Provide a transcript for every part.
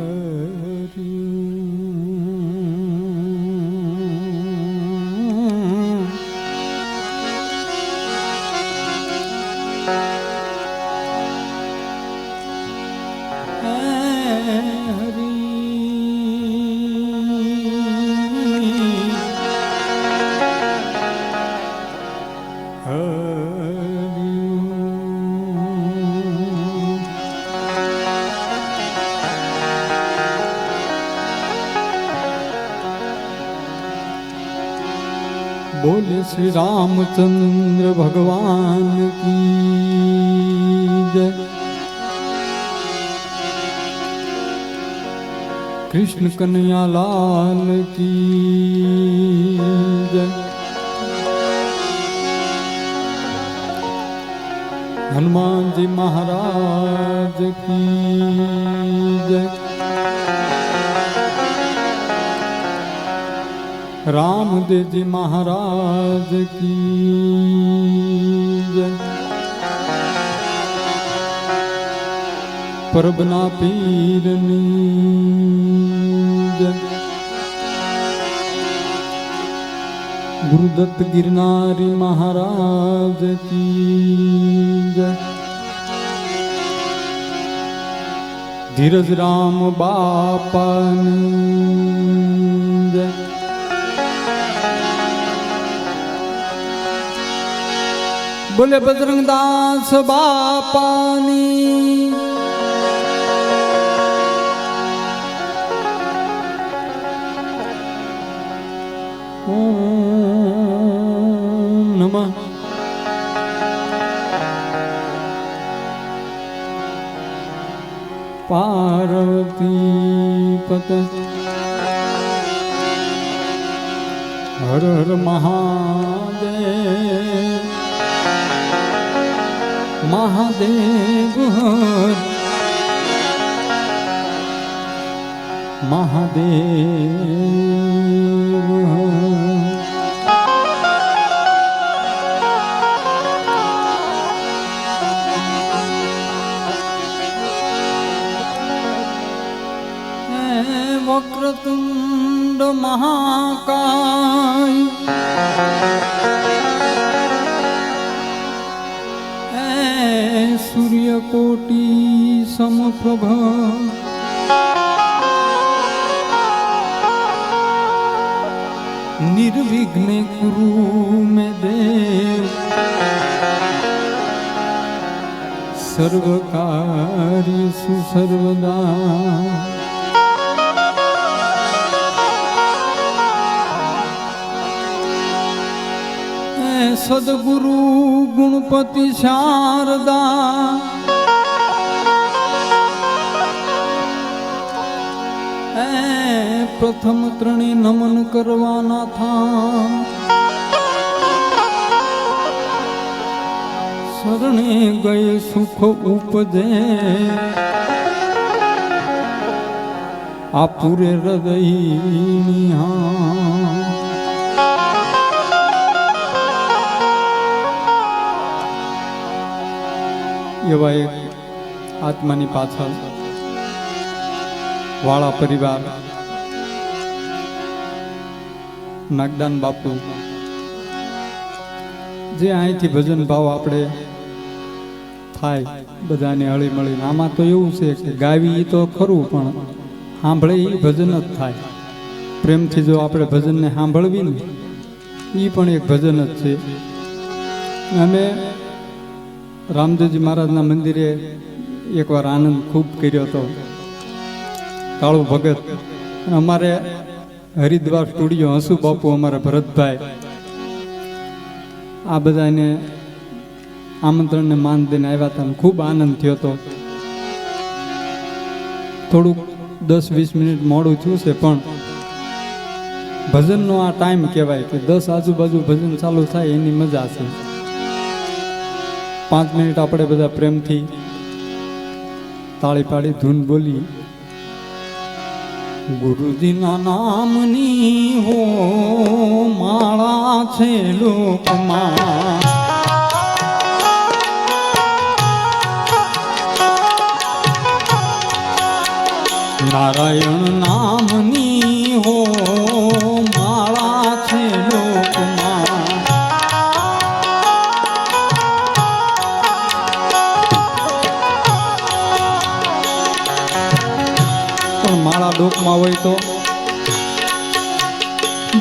Hari બોલે શ્રી રામચંદ્ર ભગવાન કી જય કૃષ્ણ કનૈયા લાલ કી જય હનુમાનજી મહારાજ કી જય રામદેવજી મહારાજ કી જય પરબના પીરની જય ગુરુદત્ત ગિરનારી મહારાજ કી જય ધીરજ રામ બાપાની બોલે બજરંગદાસ બાપાની. ઓમ মহাদেব মহাদেব বক্রতুণ্ড মহাকায়। સૂર્યકોટી સમપ્રભ નિર્વિઘ્ને કુરુ મે દેવ સર્વકાર્યસુ સર્વદા સદગુરુ ગુણપતિ શારદા પ્રથમ ત્રણે નમન કરવાના થા શરણે ગયે સુખ ઉપજે. આપુરે પૂરે હૃદયની હા એવા એક આત્માની પાછળ વાળા પરિવાર નાગદાન બાપુ. જે અહીંથી ભજન ભાવ આપણે થાય, બધાને હળી મળીને આમાં તો એવું છે કે ગાવી એ તો ખરું, પણ સાંભળે એ ભજન જ થાય. પ્રેમથી જો આપણે ભજનને સાંભળવી ને એ પણ એક ભજન જ છે. અમે રામદેવજી મહારાજના મંદિરે એકવાર આનંદ ખૂબ કર્યો હતો. કાળુ ભગત. અમારે હરિદ્વાર સ્ટુડિયો હસુ બાપુ અમારા ભરતભાઈ. આ બધાને આમંત્રણને માન દઈને આવ્યા હતા ખૂબ આનંદ થયો હતો. થોડુંક દસ વીસ મિનિટ મોડું થયું છે, પણ ભજનનો આ ટાઈમ કહેવાય કે દસ આજુબાજુ ભજન ચાલુ થાય એની મજા છે. પાંચ મિનિટ આપણે બધા પ્રેમથી તાળી પાડી ધૂન બોલી ગુરુજીના નામની હો માળા છે લોકમાં. નારાયણ નામની હો કામમાં હોય તો?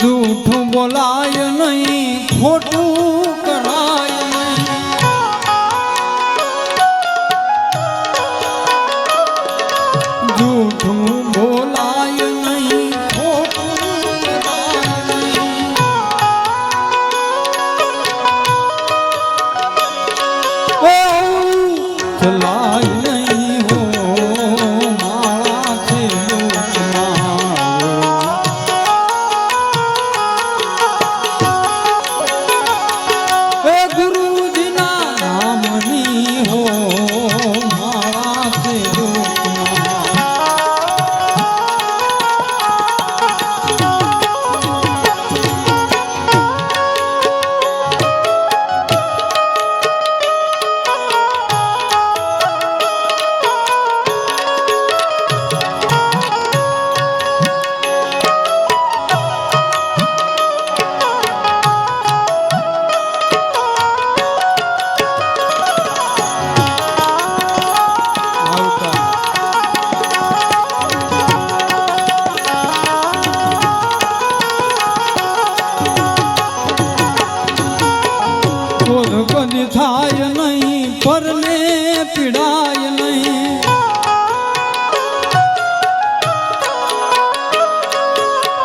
જૂઠું બોલાય નહીં ખોટું કરાય નહીં. જૂઠું બોલાય નહીં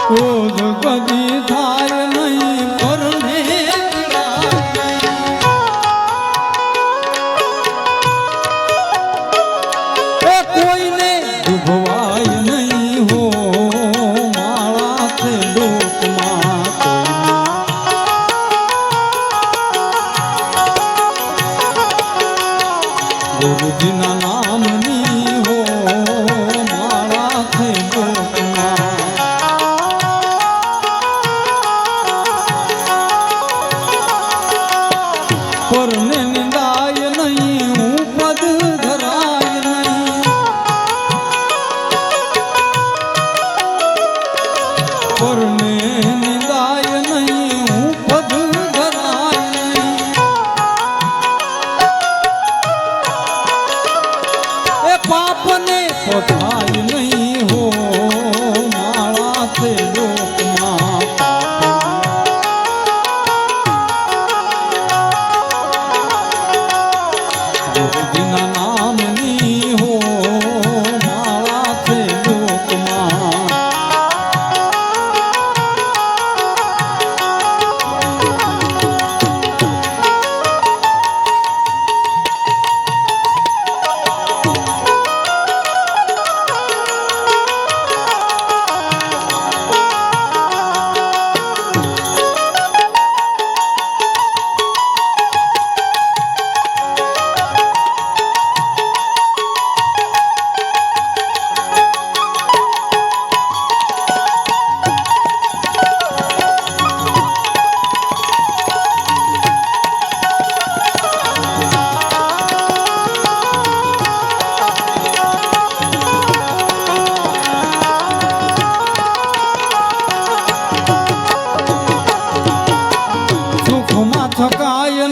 我能感觉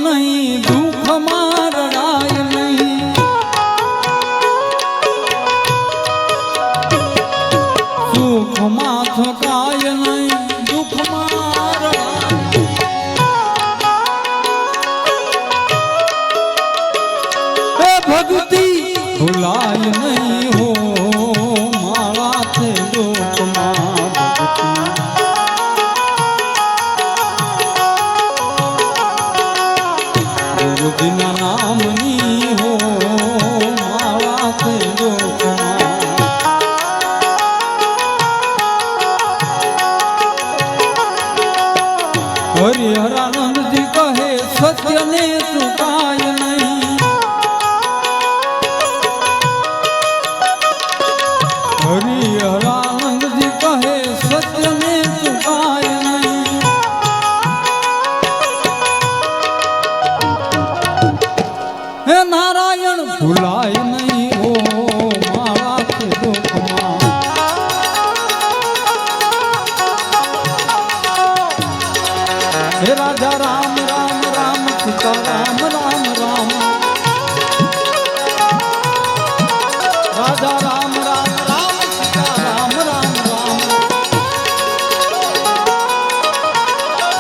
નહીં દૂર હરિહરાનંદજી કહે સત્યને ચુકાય નહીં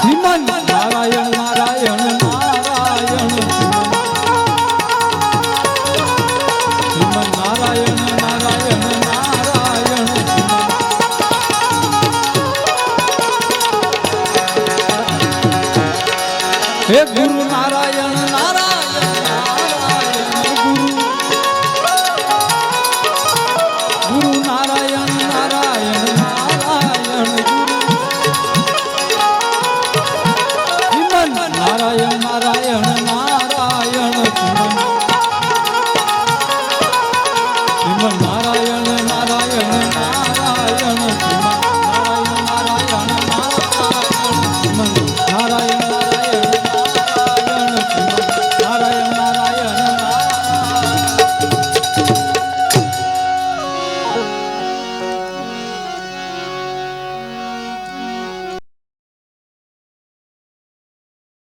શ્રીમન નારાયણ નારાયણ.